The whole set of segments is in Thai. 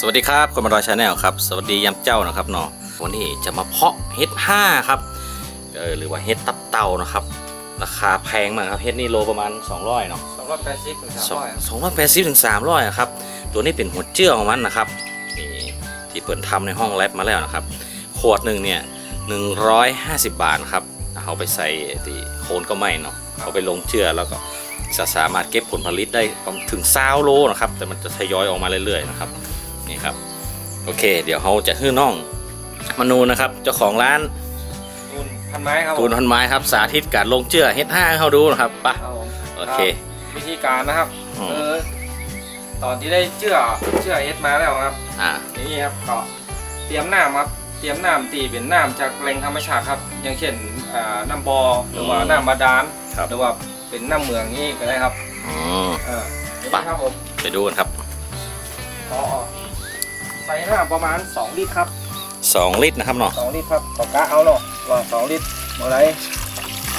สวัสดีครับคนมารอยชาแนลครับ สวัสดียามเจ้านะครับเนาะวันนี้จะมาเพาะเห็ดห้าครับเออหรือว่าเห็ดตับเต่านะครับ ราคาแพงมากครับเห็ดนี่โลประมาณ 200เนาะสองร้อยแปดสิบถึงสามสองร้อยสองร้อยแปดสิบถึงสามร้อยครับตัวนี้เป็นหัวเจื้อของมันนะครับนี่ที่เปิดทำในห้องแลบมาแล้วนะครับขวดหนึ่งเนี่ยหนึ่งร้อยห้าสิบบาทนะครับเอาไปใส่ที่โคนก็ไม่เนาะเอาไปลงเจื้อแล้วก็จะสามารถเก็บผลผลิตได้ถึงซาวโลนะครับแต่มันจะทยอยออกมาเรื่อยๆนะครับ นี่ครับ โอเค เดี๋ยวเขาจะฮื้อน้องมนูนะครับ เจ้าของร้านตูนพันไม้ครับผมตูนพันไม้ครับ สาธิตการลงเจื้อเฮ็ดห้าให้เขาดูนะครับไปะครับผมโอเคครับวิธีการนะครับอืมเออตอนที่ได้เชื่อเชื่อเอสมาแล้วครับ อ่านี่ครับก็เตรียมน้ำครับเตรียมน้ำตีเป็นน้ำจากแหล่งธรรมชาติครับ อย่างเช่นอ่าน้ำบอหรือว่าน้ำบาดาลครับหรือว่าเป็นน้ำเมืองนี่ก็ได้ครับอืมเออนี่ไปครับผมไปดูกันครับ ก็ใส่น้ำประมาณ 2 ลิตรครับ2ลิตรนะครับเนาะ2ลิตรครับต่อกะเอาเนาะว่า2ลิตรเมื่อไร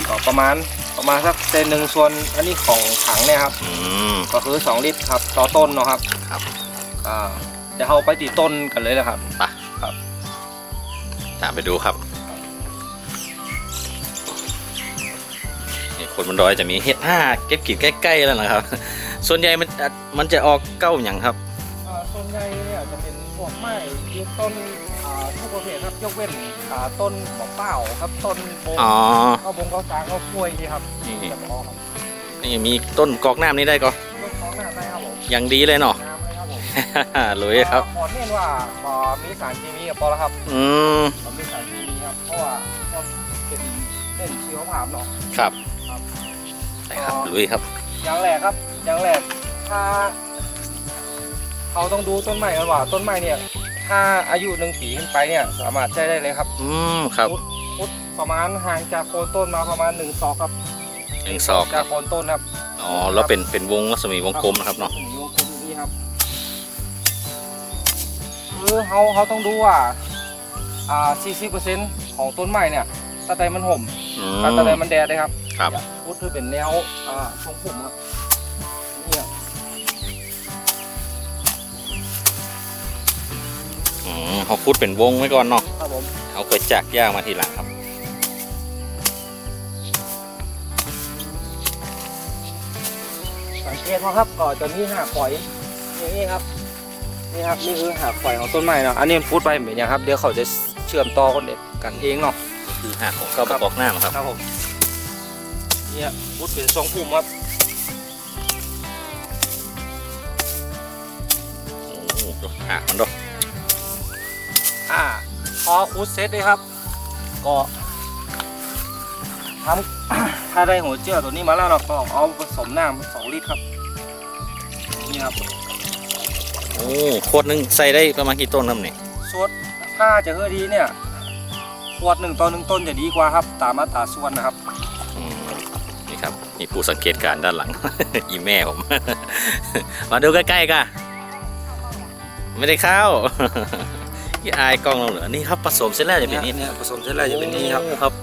ก็ประมาณประมาณสักเซนหนึ่งส่วนอันนี้ของถังเนี่ยครับ อืม ก็คือ 2 ลิตรครับต่อต้นเนาะครับครับอ่าเดี๋ยวเราไปตีต้นกันเลยนะครับไปครับตามไปดูครับนี่คนบนดอยจะมีเฮ็ดห้าเก็บกินใกล้ๆแล้วนะครับ ส่วนใหญ่มันมันจะออกเก้าอย่างครับ อ่าส่วนใหญ่เนี่ยจะเป็น พวกไม้ยืนต้นอ่าทุกประเภทครับยกเว้นอ่าต้นมะเป้าครับต้นโบงอ๋อ ข้าวบงข้าวสารข้าวกล้วยนี่ครับนี่ จะพอครับนี่มีต้นกอกน้ำนี่ได้ก็ต้นของหน้าได้ครับผมอย่างดีเลยเนาะ น้ำเลยครับผมลุยครับขอเน้นว่าพอมีสารเคมีกับพอแล้วครับอืมผมมีสารเคมีครับเพราะว่าก็เป็นเล่นชีวภาพเนาะ ครับครับไปครับลุยครับอย่างแรกครับอย่างแรกถ้า เขาต้องดูต้นไม้กันว่าต้นไม้เนี่ย ถ้าอายุหนึ่งปีขึ้นไปเนี่ยสามารถใช้ได้เลยครับอืมครับพุทประมาณห่างจากโคนต้นมาประมาณหนึ่งศอกครับหนึ่งศอกคจารักบโคนต้นครับอ๋อแล้วเป็นเป็นวงรัศมีวงกลมนะครับเนาะถึงวงกลมนี้ครับคือเขาเขาต้องดูว่าอ่า40%ของต้นไม้เนี่ยตะไดมันห่มอืตะไดมมันแดดเลยครับครับพุทคือเป็นแนวอ่าทรงผมครับ เขาพูดเป็นวงไว้ก่อนเนาะครับผมเอาเกิดจากย่างมาทีหลังครับสังเกตว่าครับก็จะมีหากฝอยอย่างนี้ครับนี่ครับนี่คือหากฝอยของต้นไม้เนาะอันนี้พูดไปเหมือนอย่างครับเดี๋ยวเขาจะเชื่อมต่อกันเองกันเองเนาะคือหักของเก้าบอกหน้าครับครับผมเนี่ยพูดเป็นทรงพุ่มครับโอ้โหหักมันดอก อ่าพอคูดเซตเลยครับ ก็ทำถ้าได้หัวเจือตัวนี้มาแล้วเราก็เอาผสมน้ำสองลิตรครับ นี่ครับโอ้ขวดหนึงใส่ได้ประมาณกี่ต้นครับเนี่ยส่วนถ้าจะเฮือดีเนี่ยขวดหนึ่งต่อหนึ่งต้นจะดีกว่าครับ ตามมาตราส่วนนะครับอืมนี่ครับนี่ผู้สังเกตการณ์ด้านหลัง อีแม่ผม มาดูใกล้ๆกันไม่ได้เข้า ยี่อายกล้องเราเหรอนี่ครับผสมเสร็จแล้วจะเป็นนี่เนี่ยผสมเสร็จแล้วจะเป็นนี้ครับโอ้ครับ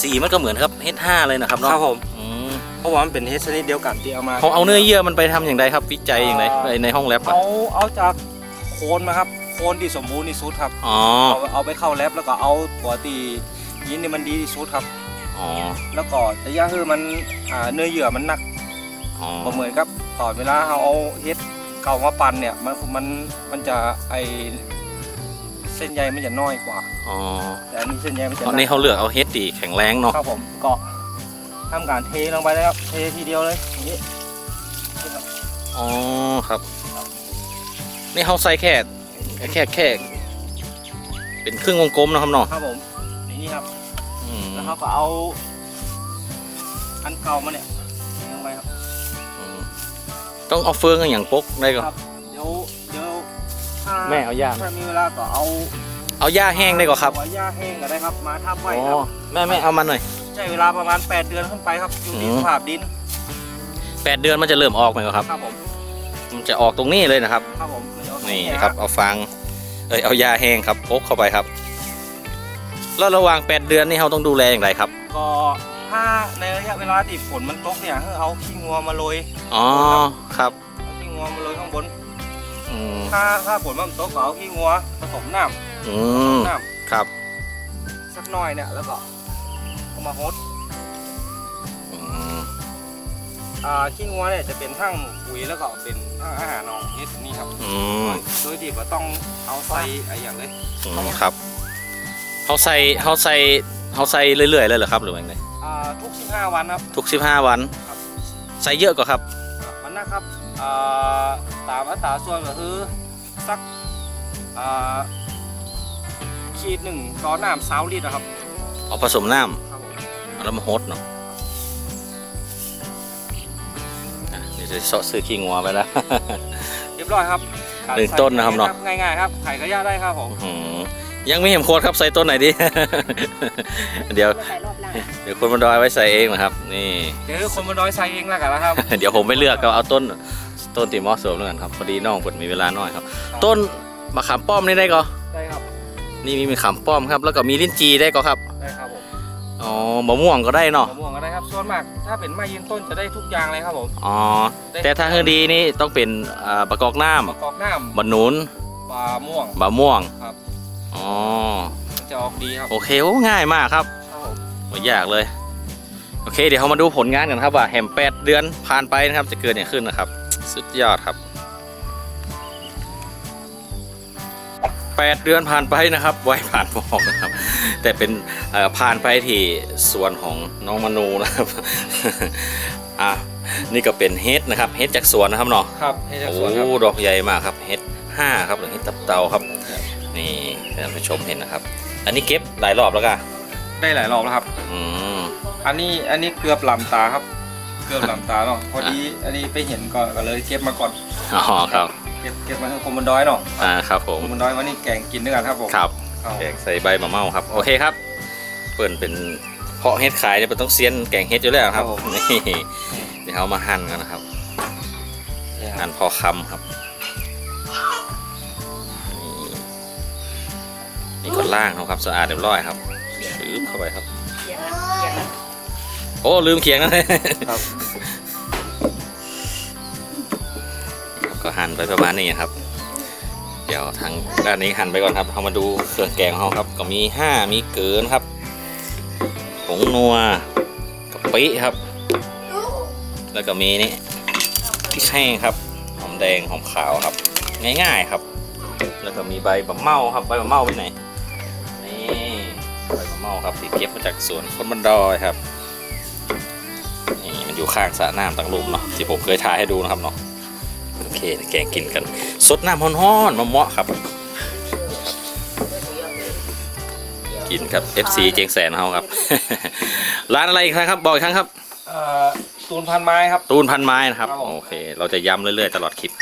สีมันก็เหมือนครับเฮดห้าเลยนะครับคเนาะรับผมอืมเพราะว่ามันเป็นเฮดชนิดเดียวกันที่เอามาเขาเอาเนื้อเยื่อมันไปทำอย่างไรครับวิจัยอย่างไรอ่าในห้องแลบอะเอาเอาจากโคนมาครับโคนที่สมบูรณ์ที่สุดครับอ๋อเอาเอาไปเข้าแลบแล้วก็เอาตัวที่ยินนี่มันดีที่สุดครับอ๋อแล้วก็ระยะคือมันอ่าเนื้อเยื่อมันหนักอ๋อบ่เหมือนกับตอนเวลาเราเอาเฮ็ดเก่ามาปั่นเนี่ยมันมันมันจะไอเส้นใยมันจะน้อยกว่า อ๋อแต่อันนี้เส้นใยมันจะตอนนี้เขาเลือกเอาเฮดดีแข็งแรงเนาะครับผมก็ทำการเทลงไปเลยครับเททีเดียวเลยอย่างนี้อ๋อครับ นี่เขาใส่แค่แค่แค่เป็นครึ่งวงกลมนะครับเนาะครับผมอย่างนี้ครับอืมแล้วเขาก็เอา อันเก่ามาเนี่ยเทลงไปครับอืมต้องเอาเฟืองอย่างปกได้ก่อน ถ้าแม่เอาย่าถ้ามีเวลาก็เอาเอาหญ้าแห้งได้ก่อนครับหัวหญ้าแห้งก็ได้ครับ มาทับไว้อ๋อครับ แม่แม่เอามาหน่อย ใช้เวลาประมาณ 8 เดือนขึ้นไปครับ อยู่ที่อืม สภาพดิน แปดเดือนมันจะเริ่มออกไหมครับ ครับผม มันจะออกตรงนี้เลยนะครับ ครับผมเดี๋ยวนี่เยครับ เอาฟางเอ้ยเอาหญ้าแห้งครับปกเข้าไปครับ แล้วระหว่างแปดเดือนนี่เราต้องดูแลอย่างไรครับ ก็ถ้าในระยะเวลาที่ฝนมันตกเนี่ยให้เอาขี้งัวมาโรยอ๋อ ครับ เอาขี้งัวมาโรยข้างบน ออืมถ้าถ้าผลมันตกก็เอาขี้งัวผสมน้อืมำน้ครับำสักหน่อยเนี่ยแล้วก็เอามาฮดอืมอ่าขี้งัวเนี่ยจะเป็นทั้งปุ๋ยแล้วก็เป็นทั้งอาหารน้องเฮ็ดนี่ครับอืมโดยที่ว่าต้องเอาใส่อะไรอย่างเลยอืมครับเขาใส่เขาใส่เขาใส่เรื่อยๆเลยเหรอครับหรือว่าไงอ่าทุก 15 วันครับ ทุก 15 วัน ครับ ใส่เยอะกว่าครับมันนะครับอ่า ตามอัตราส่วนก็คือสักอ่าขีดหนึ่งต่อน้ำสาวลิตรนะครับเอาผสมน้ครับผมำเอาแล้วมาฮดเนาะอะเดี๋ยวจะเสาะซื้อขี้งัวไปแล้ว เรียบร้อยครับการหนึ่งต้นนะครับเนาะใส่ง่ายๆครับไข่กระยาได้ครับผมอืมยังไม่เห็นโค้ดครับใส่ต้นไหนดี เดี๋ยวใส่รอบหลังเดี๋ยวคนมาดอยไว้ใส่เองนะครับ นี่ เดี๋ยวคนมาน้อยใส่เองแล้วกันนะครับ เดี๋ยวผมไม่เลือกก็เอาต้น ต้นตีเหมอสมแล้วกันครับพอดีน้องผมมีเวลาน้อยครับ ต้นมะขามป้อมนี่ได้ก็ได้ครับ นี่มีมะขามป้อมครับ แล้วก็มีลิ้นจีได้ก็ครับได้ครับผมอ๋อมะม่วงก็ได้เนาะมะม่วงก็ได้ครับส่วนมากถ้าเป็นไม้ยืนต้นจะได้ทุกอย่างเลยครับผมอ๋อแต่ถ้าเฮือดีนี่ต้องเป็นอ่าประกอบน้มะกอกน้ำบะหนุนำปลาม่วงบะม่วงครับอ๋อมันจะออกดีครับโอเคโอ้ง่ายมากครับครับผมไม่ยากเลย โอเค เดี๋ยวเรามาดูผลงานกันครับว่าแฮมแปดเดือนผ่านไปนะครับ จะเกิดอย่างขึ้นนะครับ สุดยอดครับแปดเดือนผ่านไปนะครับ ไว้ผ่านบอกนะครับ แต่เป็นเอ่อผ่านไปที่ส่วนของน้องมนูนะครับอะนี่ก็เป็นเฮดนะครับเฮดจากสวนนะครับเนาะครับให้จากโอ้สวนครับดอกใหญ่มากครับเฮดห้าครับหรือเฮดตับเตาครับนี่ท่านผู้ชมเห็นนะครับ อันนี้เก็บหลายรอบแล้วกันได้หลายรอบแล้วครับ อืมอันนี้อันนี้เกือบลำตาครับ เกือบลำตาเนาะพอดีอันนี้ไปเห็นก่อนก็เลยเก็บมาก่อนอ๋อครับเก็บเก็บมาให้คมบนดอยเนาะอ่าครับผมคมบนดอยวันนี้แกงกินด้วยกันครับผมครับครับแกงใส่ใบมะเม่าครับ โอเคครับ เปิ่นเป็นเพาะเฮ็ดขายเนี่ยเป็นต้องเซียนแกงเฮ็ดอยู่แล้วครับนี่เดี๋ยวเอามาหั่นกันนะครับหั่นพอคำครับนี่นี่ก็ล่างเขาครับสะอาดเรียบร้อยครับปึ๊บเข้าไปครับเขียงนะเขียงนะโอ้ลืมเคียงนะครับ หั่นไปประมาณนี้ครับ เดี๋ยวทางด้านนี้หั่นไปก่อนครับเรามาดูเครื่องแกงของเราครับ ก็มีห้ามีเกินครับผงนัวกะปิครับ แล้วก็มีนี่พริกแห้งครับหอมแดงหอมขาวครับ ง่ายๆครับ แล้วก็มีใบบะเมาครับใบบะเมาไปไหนนี่ใบบะเมาครับที่เก็บมาจากสวนคนบันดอยครับนี่มันอยู่ข้างสระน้ำต่างลุมเนาะที่ผมเคยถ่ายให้ดูนะครับเนาะ เคแกงกินกันสดน้ำฮ้อนๆมะเมาะครับ กินครับ FC เจงแสนเขาครับ ร้านอะไรอีกครั้งครับบอกอีกครั้งครับเอ่อตูนพันไม้ครับตูนพันไม้นะครับครับผมโอเค เราจะย้ำเรื่อยๆ ตลอดคลิป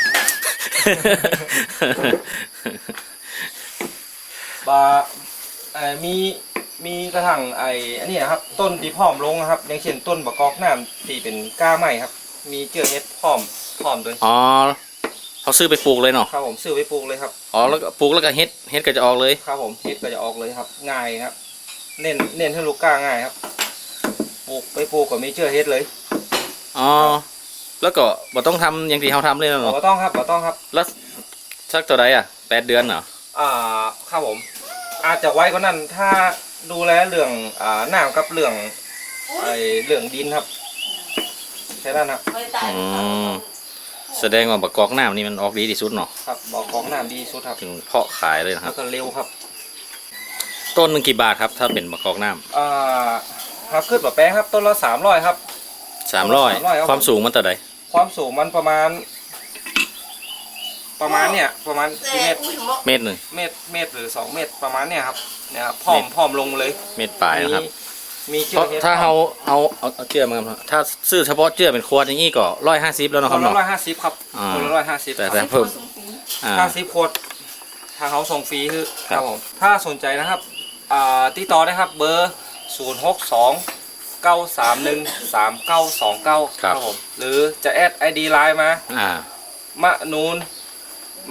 บาเอ่อมีมีกระถางไอ้อันนี้นะครับ ต้นที่พร้อมลงนะครับอย่างเช่นต้นบะกอกน้ำที่เป็นก้าไม้ครับ มีเจือเฮ็ดพร้อม พร้อมด้วยอ๋อเขาซื้อไปปลูกเลยเนาะครับผมซื้อไปปลูกเลยครับอ๋อแล้วก็ปลูกแล้วก็เฮ็ดเฮ็ดก็จะออกเลยครับผมเฮ็ดก็จะออกเลยครับ ง่ายครับ เน้นเน้นให้ลูกก้าง่ายครับปลูกไปปลูกก็มีเจือเฮ็ดเลยอ๋อแล้วก็บ่ต้องทำอย่างที่เขาทำเลยเนาะบ่ต้องครับบ่ต้องครับ แล้วสักตัวใดอะแปดเดือนเหรออ่าครับผม อาจจะไว้ก็นั้นถ้าดูแลเรื่องอ่าน้ำกับเรื่องไอ้เรื่องดินครับ แค่นั้นครับไม่ตายอืม แสดงว่าประกอบน้ำนี่มันออกดีที่สุดเนาะครับบอกของน้ำดีสุดครับถึงเพาะขายเลยนะคแล้รับ วก็เร็วครับต้นหนึ่งกี่บาทครับถ้าเป็นประกอบน้อ่าครับขึ้นแบบแป้งครับต้นละสามร้อยครับำสามร้อย300ครับ ความสูงมันแต่ใดความสูงมันประมาณ ประมาณเนี่ย ประมาณกี่เมตรเมตรหนึ่ง เมตรเมตรหรือสองเมตรประมาณเนี่ยครับเนี่ยครับพร้อมพร้อมลงเลยเมตรปลายนะครับ มี มีเพเชือราะกฮ็ดถ้าเอาเอาเอาเอาเจือมาครับถ้าซื้อเฉพาะเจือเป็นขวดอย่างนี้ก็ร้อยห้าสิบแล้วเนาะคคนรับละเนาะ ร้อยห้าสิบครับอ่า คนละร้อยห้าสิบแต่แต่เพิ่มอ่า ห้าสิบขวดทางเขาส่งฟรีคือครับครับผมถ้าสนใจนะครับอ่าติดต่อได้ครับเบอร์ศูนย์หกสองเก้าสามหนึ่งสามเก้าสองเก้าผมหรือจะแอดไอดีไลน์มา อ่ามะนูน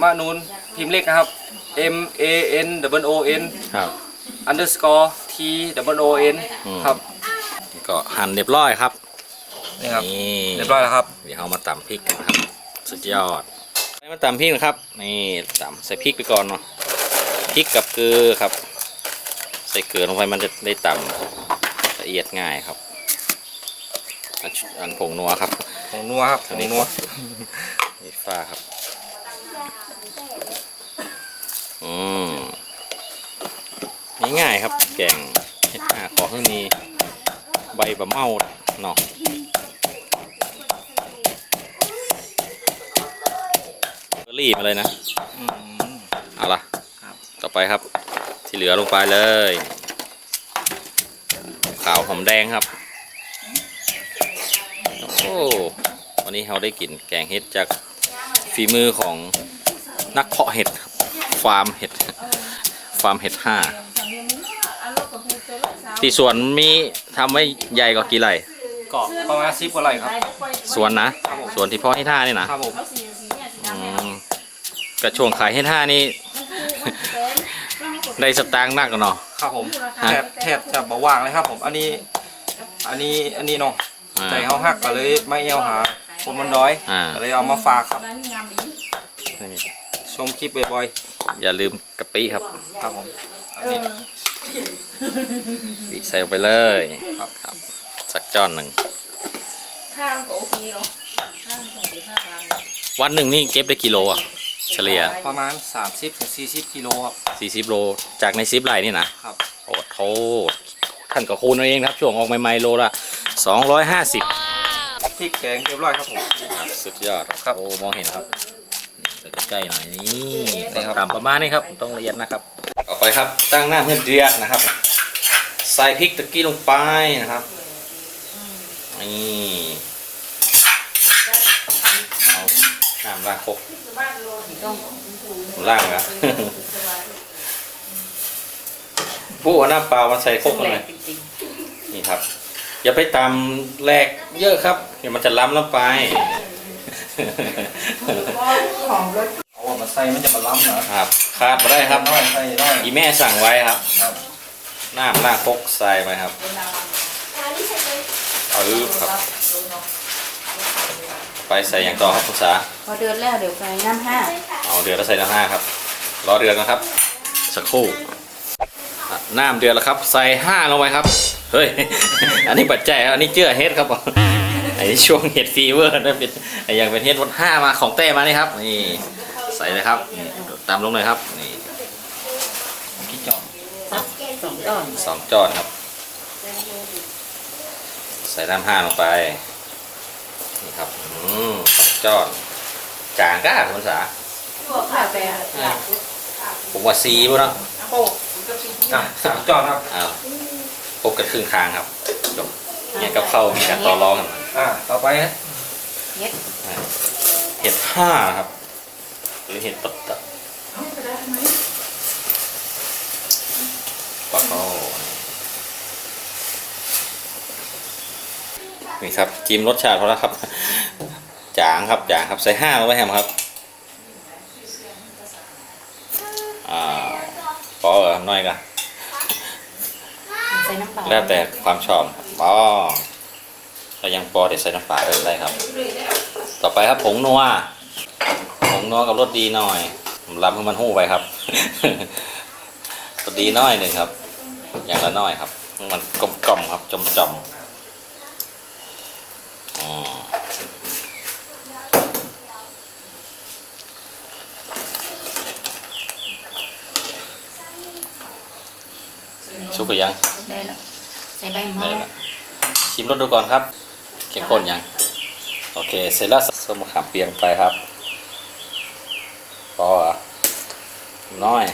มะนูนพิมพ์เลขนะครับ M A N W O N ครับ underscore T W O N อืมครับก็หั่นเรียบร้อยครับนี่ครับนี่เรียบร้อยแล้วครับเดี๋ยวเอามาตำพริกกันครับ สุดยอดมาตำพริกนะครับนี่ตำใส่พริกไปก่อนเนาะพริกกับเกลือครับ ใส่เกลือลงไปมันจะได้ตำละเอียดง่ายครับอันอันผงนัวครับผงนัวครับผงนัวนี่ฟ้าครับอืม ง่ายๆครับ แกงเห็ดหาขอให้มีใบบะเมาเนาะเบอร์รี่มาเลยนะอืมเอาละครับต่อไปครับ ที่เหลือลงไปเลย ขาวหอมแดงครับ โอ้วันนี้เราได้กินแกงเห็ดจากฝีมือของนักเพาะเห็ดฟาร์มเห็ดฟาร์มเห็ดห้า ที่สวนมีทำไว้ใหญ่กว่ากี่ไร่ก็ประมาณสิบกว่าไร่ครับ สวนนะครับผมสวนที่เพาะเห็ดห้านี่นะครับผมอืมกระช่วงขายเห็ดห้านี่ ได้สตางค์นักกันเนาะ ครับผมฮะ แทบแทบจะบ่ว่างเลยครับผม อันนี้ อันนี้ อันนี้เนาะอ่า ใจเขาหักก็เลยไม่เอาหา คนมันน้อยอ่า ก็เลยเอามาฝากครับนี่ชมคลิปบ่อยอย่าลืมกะปิครับ ๆ ครับผม อันนี้ ปิใส่ลงไปเลยครับครับสักจ้อนหนึ่งข้างก็โอเคเนาะข้างของที่ภาคกลางวันหนึ่งนี่เก็บได้กิโลอะ เฉลี่ยประมาณ 30ถึง40กิโลครับ40โลจากในซิปไลน์นี่นะ ครับ โอ้โทษท่านก็คูณเอาเองครับ ช่วงออกใหม่ๆโลละ250 พริกแกงเรียบร้อยครับผมครับสุดยอดครับโอ้มองเห็นครับนี่ใกล้ๆหน่อยนี่นี่ครับตามประมาณนี้ครับ ต้องละเอียดนะครับ ต่อไปครับตั้งหน้าเพื่อเดือดนะครับ ใส่พริกตะกี้ลงไปนะครับนี่เอาน้ำล้างครกต้องล่างนะผู้เอาน้ำเปล่ามาใส่ครกแหลเลกยจริงนี่ครับ อย่าไปตำแหลกเยอะครับ เดี๋ยวมันจะล้ำล้ำไปของรถเอามา ใส่มันจะมาล้ำนะครับขาดมาได้ครับ น้อยใส่น้อยอีแม่สั่งไว้ครับครับน้ำล้างครกใส่ไปครับเอาลืบครับ ไปใส่อย่างต่อครับคุณสาพอเดือนแล้วเดี๋ยวไปน้ำห้าเอาเดือดแล้วใส่น้ำห้าครับรอเดือดนะครับ สักครู่อะน้ำเดือดแล้วครับ ใส่ห้าลงไปครับ เฮ้ย อันนี้ปัจจัยครับอันนี้เจือเฮ็ดครับไอ้ช่วงเห็ดฟีเวอร์นั่นเป็นไอ้อย่างเป็นเฮ็ดวัดห้ามาของเต้มานี่ครับนี่ ใส่เลยครับนี่ตามลงเลยครับนี่กี่จอกสองต้นสองจอนครับ ใส่น้ำห้าลงไปนี่ครับอืมสองจอนจางก้าคุณสาพวกข้าวแปรผมว่าซีป่ะเนาะโอ้อะสามจอกครับอ้าวพบกันครึ่งทางครับจบเนี่ยกับเข้าวมีการต่อรองกันอะต่อไปฮะเฮ็ดเห็ดห้าครับ หรือเห็ดตับตับปะโอ้นี่ครับจิ้มรสชาติเขาแล้วครับ จางครับจางครับใส่ห้าลงไปแฮมครับอ่าพอเออน้อยกันใส่น้ำเปล่าแล้วแต่ความชอบครับอ๋อถ้ายังปอเดี๋ยวใส่น้ำปลาเพิ่มได้ครับ ต่อไปครับผงนัวผ งนัวกับรสดีหน่อยผมรับให้มันหู้ไปครับรสดีน้อยหนึ่งครับ อย่างละน้อยครับให้มันกลมกล่อมๆครับจมจมๆอ๋อสุกหรือยังได้แล้วใส่ใบมะได้ม่วงละชิมรสดูก่อนครับเข้มข้นยัง โอเค เสร็จแล้วส้มมะขามเปียงไปครับพ อเหรอน้อย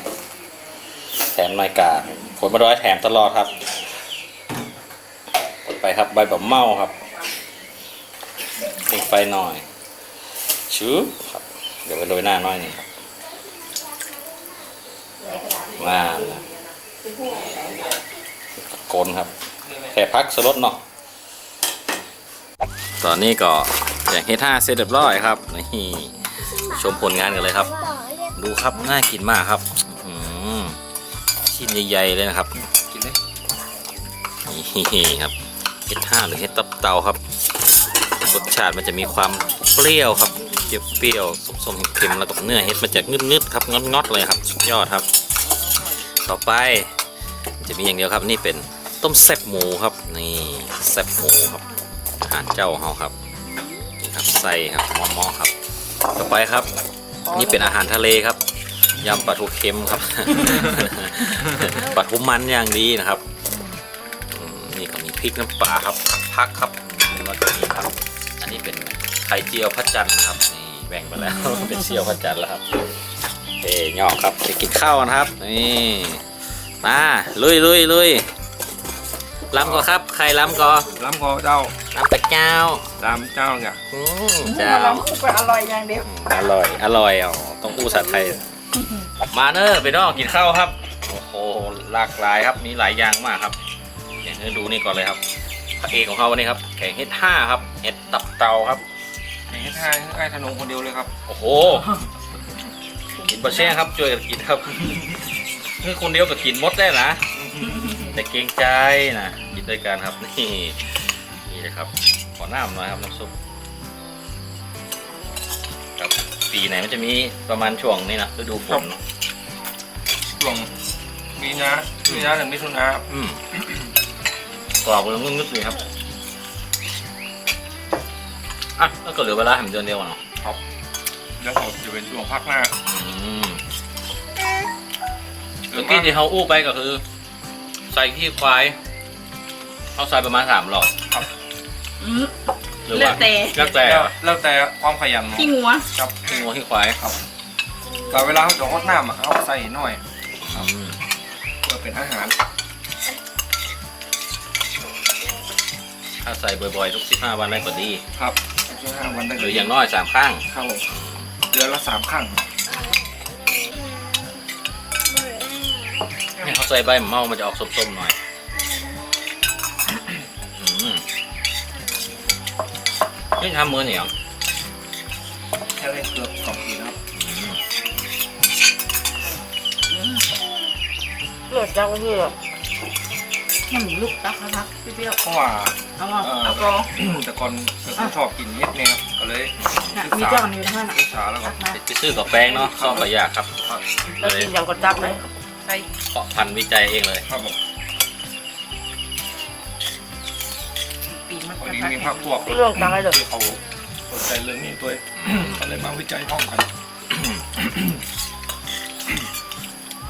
แถมน่อยกาผลมาร้อยแถมตลอดครับต่อไปครับใบแบบเมาครับติดไฟหน่อยชืบครับ เดี๋ยวไปโรยหน้าน่อยนึงครับมาโกนครับแค่พักสลดเนาะตอนนี้ก็อย่างเฮท่าเสร็จเรียบร้อยครับนี่ชมผลงานกันเลยครับ ดูครับน่ากินมากครับอื้อหือชิ้นใหญ่ๆเลยนะครับกินเลยนี่ครับเฮ็ดห้าหรือเฮ็ดตับเตาครับรสชาติมันจะมีความเปรี้ยวครับเปรี้ยวๆส้มๆเค็มๆแล้วก็เนื้อเฮ็ดมาจากงึดๆครับงอดๆเลยครับสุดยอดครับ ต่อไปจะมีอย่างเดียวครับนี่เป็นต้มแซ่บหมูครับนี่แซ่บหมูครับอาหารเจ้าเฮาครับนี่ครับไส้ครับหม้อๆครับ ต่อไปครับ นี่เป็นอาหารทะเลครับยำปลาทูเค็มครับ ปลาทูมันอย่างดีนะครับอืมนี่ก็มีพริกน้ำปลาครับพักครับแล้วก็นี่ครับ อันนี้เป็นไข่เจียวพระจันทร์นะครับนี่แบ่งไปแล้วเป็นเจียวพระจันทร์แล้วครับเอ้ยอกครับไปกินข้าวกันครับนี่มาลุยลุยลุย ล้ำก็ครับ ใครล้ำก็ล้ำคอเจ้าล้ำแต่เจ้าล้ำเจ้าไงอืมเจ้าเจ้าเราคู่ไปอร่อยอย่างเดียวอร่อย อร่อยอ๋อต้องพูดภาษาไทย มาเนอร์ไปนอกกินข้าวครับ โอ้โหหลากหลายครับมีหลายอย่างมากครับอย่างนี้ดูนี่ก่อนเลยครับพระเอกของเขาวันนี้ครับแกงเห็ดห้าครับเห็ดตับเตาครับให้ทายให้ธนงคนเดียวเลยครับ โอ้โหกินบะแช่ครับช่วยกันกินครับคือคนเดียวก็กินหมดได้นะ แต่เกรงใจนะกินด้วยกันครับนี่นี่เลยครับขอน้ำหน่อยครับน้ำซุปครับปีไหนมันจะมีประมาณช่วงนี้นะฤดูฝนเนอะช่วงมีนามีนาถึงมิถุนาอืมกรอบมันงึกๆเลยครับอะแล้วก็เหลือเวลาทำเดือนเดียวอะเนาะแล้วก็จะเป็นช่วงพักหน้าอืม เมื่อกี้ที่เขาอู้ไปก็คือ ใส่ขี้ควายเขาใส่ประมาณสามหลอดอืม หรือเลือว่าดแต่ แล้วแต่แล้วแล้วแต่ความขยันเนาะขี้งัวครับขี้งัวขี้ควายแต่เวลาเขาจะฮดน้ำอะเขาใส่หน่อยอืมเพื่อเป็นอาหาร ถ้าใส่บ่อยๆ ทุกสิบห้าวันได้ก็ดี ครับช่วงห้าวันได้หรืออย่างน้อยสามครั้งครับผมเดือนละสามครั้งให้เใส่ใบมะเมามันจะออกส้มๆหน่อยอืมนี่ทำมือเหนียวแค่ได้เกือบสองปีแล้วอืมเลือดจังเลยอะมันมีลูกตักนะครับพี่เปรี้ยวเพราะว่าเอามาเอากองแต่ก่อนก็ชอบกินเม็ดเนี่ยครับก็เลยน่ะมีเจ้ากันอยู่ทั้งนั้นศึกษาแล้วก็ตักมาไปซื้อกับแป้งเนาะซ่อมกับยากครับแล้วกินอย่างกดจับเลย ใส่เพาะพันธุ์วิจัยเองเลยครับผมปีนมันพกอระดีทักมีภาคพวกเรื่องตังเลยเด้อที่เขาสนใจเรื่องนี้ด้วยก็เลยมาวิจัยห้องกัน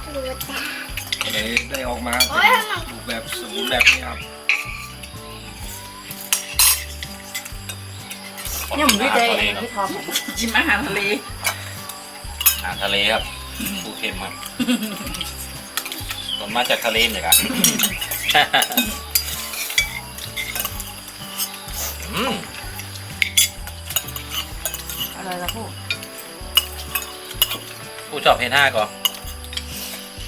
ก็เลยได้ออกมาเป็นรูปแบบสมบูรณ์แบบนี้ครับยังไม่ได้ที่ทอมชิมอาหารทะเลอาหารทะเลครับปูเค็มครับ ผมมาจากทะเลเลยครับอืมอะไรล่ะพวกผู้ชอบเห็นห้าก่อน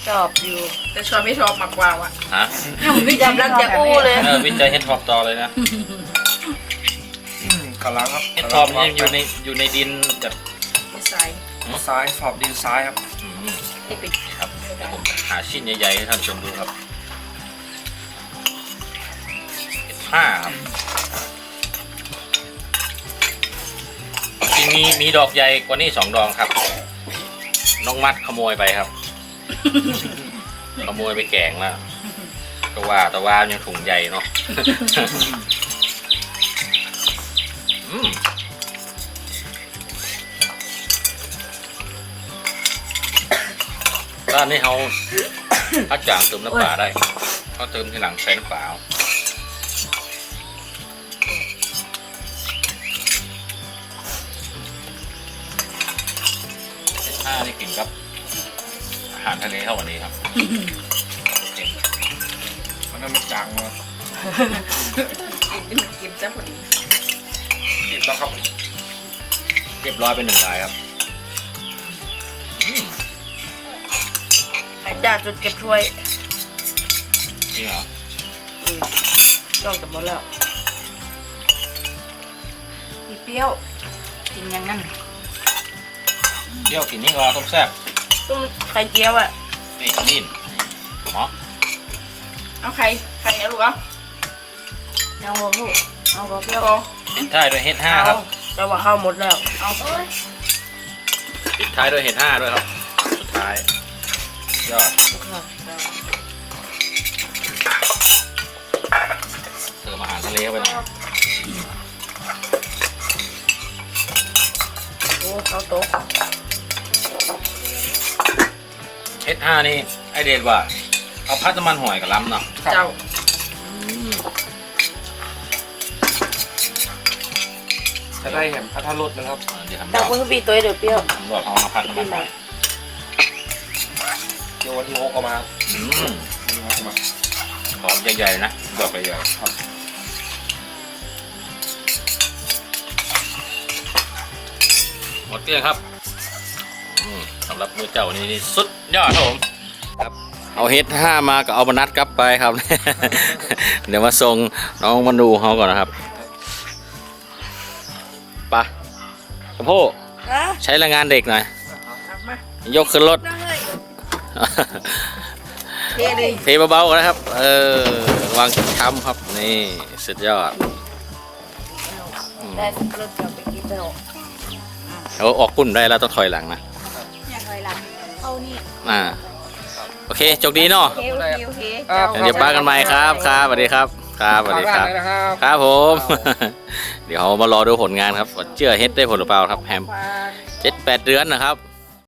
ชอบอยู่แต่ชอบไม่ชอบมากกว่าอะฮะยังไม่จำรังจะอู้เลยเออวิจัยเห็ดทอบต่อเลยนะกระลังครับเห็ดทอบนี่อยู่ในอยู่ในดินแบบไม่ใส่ซ้ายสอบดินซ้ายครับอืมไม่ปิดครับเดี๋ยวผม หาชิ้นใหญ่ๆให้ท่านชมดูครับเห็ดห้าครับจริงมีมีดอกใหญ่กว่านี้สองดอกครับ น้องมัดขโมยไปครับ ขโมยไปแกงแล้วก็ว่าแต่ว่ายังถุงใหญ่เนาะ อืม ร้านนี้เขาพักจางเติมน้ำปลาได้เขาเติมทีหลังใส่น้ำเปล่าถ้านี่กินครับ อาหารทะเลเท่าวันนี้ครับ มันนั้นมันจางมากินกินจ้าพอดีเก็บแล้วครับ เรียบร้อยเป็นหนึ่งลายครับ ไอ้จ่าจุดเก็บถ้วยจริงเหรออืมจ้องจะหมดแล้วมีเปรี้ยว กินอย่างนั้นเที่ยวกินนี่ก็ต้มแซ่บต้มไข่เจียวอะ นี่นี่หมอเอาไข่ไข่เอาลูกเอาเอาบ่ลูกเอาบ่เปรี้ยวเอาติดท้ายด้วยเฮ็ดห้าครับ เอาแต่ว่าข้าวหมดแล้ว เอา ปิดท้ายด้วยเห็ดห้าด้วยครับสุดท้าย ยอดเติมอาหารทะเลเข้าไปหน่อยโอ้ข้าวโต๊ะเห็ดห้านี่ไอเดนว่า เอาพัดน้ำมันหอยกับล้ำเนาะครับเจ้าอืมจะได้เห็นพัทรสนะครับ เดี๋ยวทำยแต่อดเพิ่งปีตัวเดี๋ยวเปรี้ยว ทำยอดเอามาพัดน้ำมันหอย เดี๋ยววันที่หกก็มาอืมวันที่หกก็มาขอใหญ่ๆนะดอกใหญ่ๆครับหมดเกลี้ยงครับอืมสำหรับมือเจ้านี่นี่สุดยอดครับผมครับ เอาเฮ็ดห้ามาก็เอามานัดกลับไปครับ เดี๋ยวมาส่งน้องมาดูเขาก่อนนะครับไปะกระโพกฮะใช้แรงงานเด็กหน่อยมายกขึ้นรถ นั่งเลย เทเลยเทเบาๆนะครับ เออวางช้ำครับนี่สุดยอดอืมได้รถจะไปกินแล้วเอาออกปุ่นได้แล้วต้องถอยหลังนะอยากอะไรล่ะเอานี่อ่าโอเคจกดีเนาะเทวเทวเทครับเดี๋ยวป้ากันใหม่ครับครับสวัสดีครับครับสวัสดีครับฝากานเลยนะครับครับผม เดี๋ยวเรามารอดูผลงานครับว่าเชื่อเฮ็ดได้ผลหรือเปล่าครับแฮมฝากเจ็ดแปดเดือนนะครับ